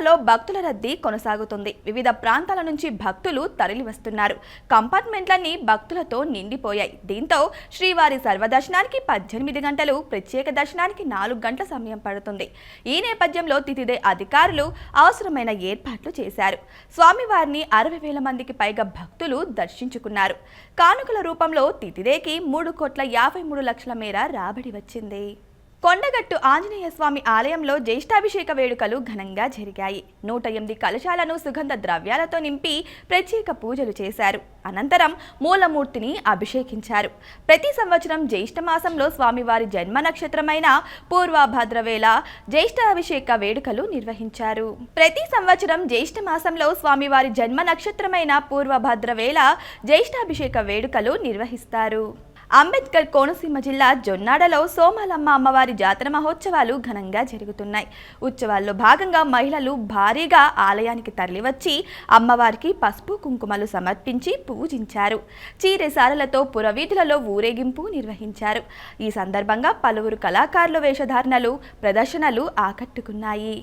తిరుమలలో భక్తుల రద్దీ కొనసాగుతుంది. వివిధ ప్రాంతాల నుంచి భక్తులు తరలి వస్తున్నారు కంపార్ట్మెంట్లన్నీ భక్తులతో నిండిపోయాయి. దీంతో శ్రీవారి సర్వదర్శనానికి పద్దెనిమిది గంటలు ప్రత్యేక దర్శనానికి నాలుగు గంటల సమయం పడుతుంది. ఈ నేపథ్యంలో తితిదే అధికారులు అవసరమైన ఏర్పాట్లు చేశారు. స్వామివారిని అరవై వేల మందికి పైగా భక్తులు దర్శించుకున్నారు. కానుకల రూపంలో తితిదేకి మూడు కోట్ల యాభై మూడు లక్షల మేర రాబడి వచ్చింది. కొండగట్టు ఆంజనేయ స్వామి ఆలయంలో జ్యేష్ఠాభిషేక వేడుకలు ఘనంగా జరిగాయి. నూట ఎనిమిది కలశాలను సుగంధ ద్రవ్యాలతో నింపి ప్రత్యేక పూజలు చేశారు. అనంతరం మూలమూర్తిని అభిషేకించారు. ప్రతి సంవత్సరం జ్యేష్ఠ మాసంలో స్వామివారి జన్మ నక్షత్రమైన పూర్వభద్రవేళ జ్యేష్ఠాభిషేక వేడుకలు నిర్వహించారు. ప్రతి సంవత్సరం జ్యేష్ఠ మాసంలో స్వామివారి జన్మ నక్షత్రమైన పూర్వభద్రవేళ జ్యేష్ఠాభిషేక వేడుకలు నిర్వహిస్తారు. అంబేద్కర్ కోనసీమ జిల్లా జొన్నాడలో సోమాలమ్మ అమ్మవారి జాతర మహోత్సవాలు ఘనంగా జరుగుతున్నాయి. ఉత్సవాల్లో భాగంగా మహిళలు భారీగా ఆలయానికి తరలివచ్చి అమ్మవారికి పసుపు కుంకుమలు సమర్పించి పూజించారు. చీరెసారలతో పురవీధులలో ఊరేగింపు నిర్వహించారు. ఈ సందర్భంగా పలువురు కళాకారుల వేషధారణలు ప్రదర్శనలు ఆకట్టుకున్నాయి.